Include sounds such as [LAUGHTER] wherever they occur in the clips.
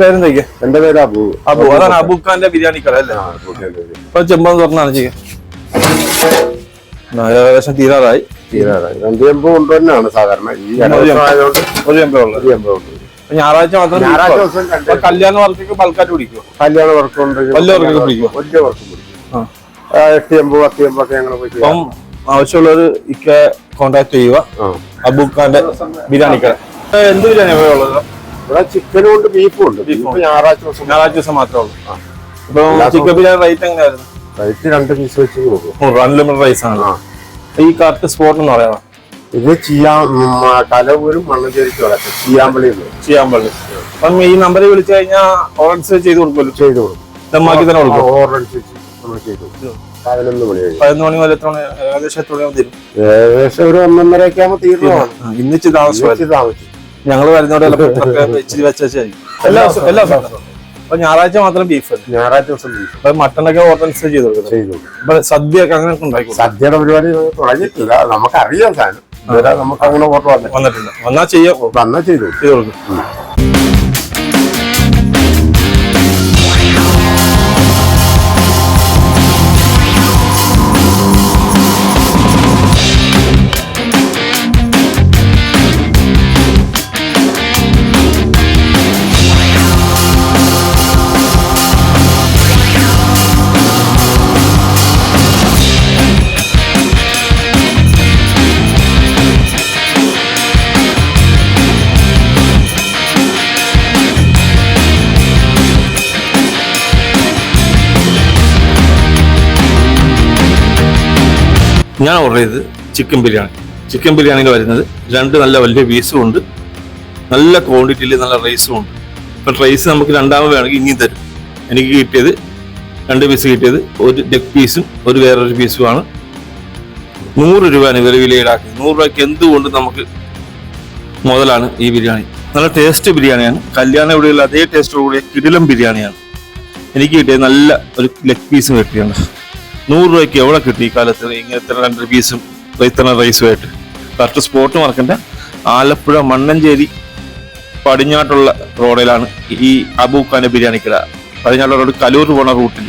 പേരെന്തൊക്കെ എന്റെ പേര് അബു. അബു. അതാണ് അബുഖാന്റെ ബിരിയാണി കട അല്ലേ. ഇപ്പൊ ചെമ്പെന്ന് തുറന്നാണ് ചെയ്യുക ഏകദേശം തീരാറായി. തീരാറായി. രണ്ട് ചെമ്പ് സാധാരണ. ഈ ഒരു ചെമ്പ്. ചെമ്പേ ചെമ്പ്. അപ്പൊ ഞായറാഴ്ച മാത്രം അപ്പൊ കല്യാണ വർക്കൊക്കെ ബൾക്കായിട്ട് പിടിക്കുമോ കല്യാണ വർക്കുണ്ട്. വലിയ വർക്കൊക്കെ പിടിക്കുമോ? വലിയ വർക്കും പിടിക്കും. ആ. ആ, എട്ട് ചെമ്പ് പത്ത് ചെമ്പൊക്കെ ഞങ്ങൾ പോയി ചെയ്യാം. അപ്പം ആവശ്യമുള്ളവർ ഇക്ക കോണ്ടാക്ട് ചെയ്യുക. അബൂഖാന്റെ അബുഖാന്റെ ബിരിയാണി കട. എന്ത് ബിരിയാണി ഉള്ളത്? ഇവിടെ ചിക്കനും ഉണ്ട്. ബീഫും ഉണ്ട് ബീഫ് ഞായറാഴ്ച ദിവസം ഞായറാഴ്ച ദിവസം മാത്രമേ ഉള്ളൂ. അപ്പൊ ചിക്കൻ ബിരിയാണി റേറ്റ് എങ്ങനെയായിരുന്നു? റൈറ്റ് രണ്ട് പീസ് വെച്ച് കൊടുക്കും. നൂറ് അൺലിമിറ്റഡ് റൈസ് ആണ്. ഈ കറക്റ്റ് സ്പോട്ട് എന്ന് പറയാം ഇത് ചെയ്യാൻ കലവൂരും മണ്ണഞ്ചേരിക്ക് അപ്പം ഈ നമ്പറിൽ വിളിച്ചു കഴിഞ്ഞാൽ ഓർഡൻസ് ചെയ്ത് കൊടുക്കുമല്ലോ. ചെയ്തു കൊടുക്കും. തന്നെ കൊടുക്കും. നമ്മൾ ചെയ്തു കൊടുക്കും. പതിനൊന്ന് മണി പതിനൊന്ന് മണി വരെ ഏകദേശം എത്ര തരും ഏകദേശം ഒരു ഒന്നൊന്നരയൊക്കെ ആകുമ്പോൾ തീർന്നു ഇന്നിച്ച് താമസിച്ചു താമസിച്ചു ഞങ്ങൾ വരുന്നോടെ [LAUGHS] ഇച്ചിരി വെച്ച് വെച്ചായിരിക്കും എല്ലാ ദിവസവും എല്ലാ ദിവസവും. അപ്പൊ ഞായറാഴ്ച മാത്രം ബീഫ് ഞായറാഴ്ച ദിവസം ബീഫ് അപ്പൊ മട്ടനൊക്കെ ഓർഡൻസ് ചെയ്ത് ചെയ്തു കൊടുക്കും. അപ്പൊ സദ്യ ഒക്കെ അങ്ങനെ ഉണ്ടാക്കി സദ്യയുടെ പരിപാടി തുടങ്ങിയിട്ടില്ല. നമുക്കറിയാം സാധനം. നമുക്ക് അങ്ങനെ ഓർഡർ വന്നില്ല വന്നിട്ടില്ല. വന്നാ ചെയ്യാം. വന്നാ ചെയ്തു ചെയ്തു ചെയ്ത് കൊടുക്കും. ഞാൻ ഓർഡർ ചെയ്തത് ചിക്കൻ ബിരിയാണി ചിക്കൻ ബിരിയാണിയിൽ വരുന്നത് രണ്ട് നല്ല വലിയ പീസും ഉണ്ട്. നല്ല ക്വാണ്ടിറ്റിയിൽ നല്ല റൈസും ഉണ്ട്. അപ്പം റൈസ് നമുക്ക് രണ്ടാമത് വേണമെങ്കിൽ ഇനിയും തരും. എനിക്ക് കിട്ടിയത് രണ്ട് പീസ് കിട്ടിയത് ഒരു ലെഗ് പീസും ഒരു വേറൊരു പീസുമാണ് നൂറ് രൂപയാണ് ഇവർ വില ഈടാക്കുന്നത് നൂറ് രൂപയ്ക്ക് എന്തുകൊണ്ട് നമുക്ക് മുതലാണ് ഈ ബിരിയാണി നല്ല ടേസ്റ്റ് ബിരിയാണിയാണ് കല്യാണം ഇവിടെയുള്ള അതേ ടേസ്റ്റോടുകൂടിയ കിടിലം ബിരിയാണിയാണ് എനിക്ക് കിട്ടിയത് നല്ല ഒരു ലെഗ് പീസും കിട്ടിയാണ് നൂറ് രൂപയ്ക്ക് എവിടെ കിട്ടി ഈ കാലത്ത്? ഇങ്ങനത്തെ രണ്ട് പീസും ഇത്ര റൈസുമായിട്ട് കറക്റ്റ് സ്പോട്ട് മറക്കണ്ട. ആലപ്പുഴ മണ്ണഞ്ചേരി പടിഞ്ഞാട്ടുള്ള റോഡിലാണ് ഈ അബൂഖാന്റെ ബിരിയാണി കിട. പടിഞ്ഞാട്ടുള്ള റോഡ് കലൂർ പോണ റൂട്ടിൽ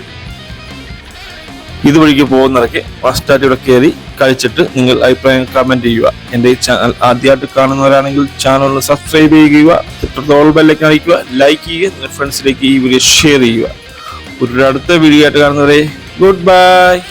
ഇതുവഴിക്ക് പോകുന്നതൊക്കെ ഫസ്റ്റായിട്ട് ഇവിടെ കയറി കഴിച്ചിട്ട് നിങ്ങൾ അഭിപ്രായം കമന്റ് ചെയ്യുക. എന്റെ ഈ ചാനൽ ആദ്യമായിട്ട് കാണുന്നവരാണെങ്കിൽ ചാനൽ സബ്സ്ക്രൈബ് ചെയ്യുക. തൊട്ടോൾ ബെല്ലൊക്കെ അടിക്കുക ലൈക്ക് ചെയ്യുക. നിങ്ങളുടെ ഫ്രണ്ട്സിലേക്ക് ഈ വീഡിയോ ഷെയർ ചെയ്യുക. ഒരു അടുത്ത വീഡിയോ ആയിട്ട് കാണുന്നവരെ Goodbye.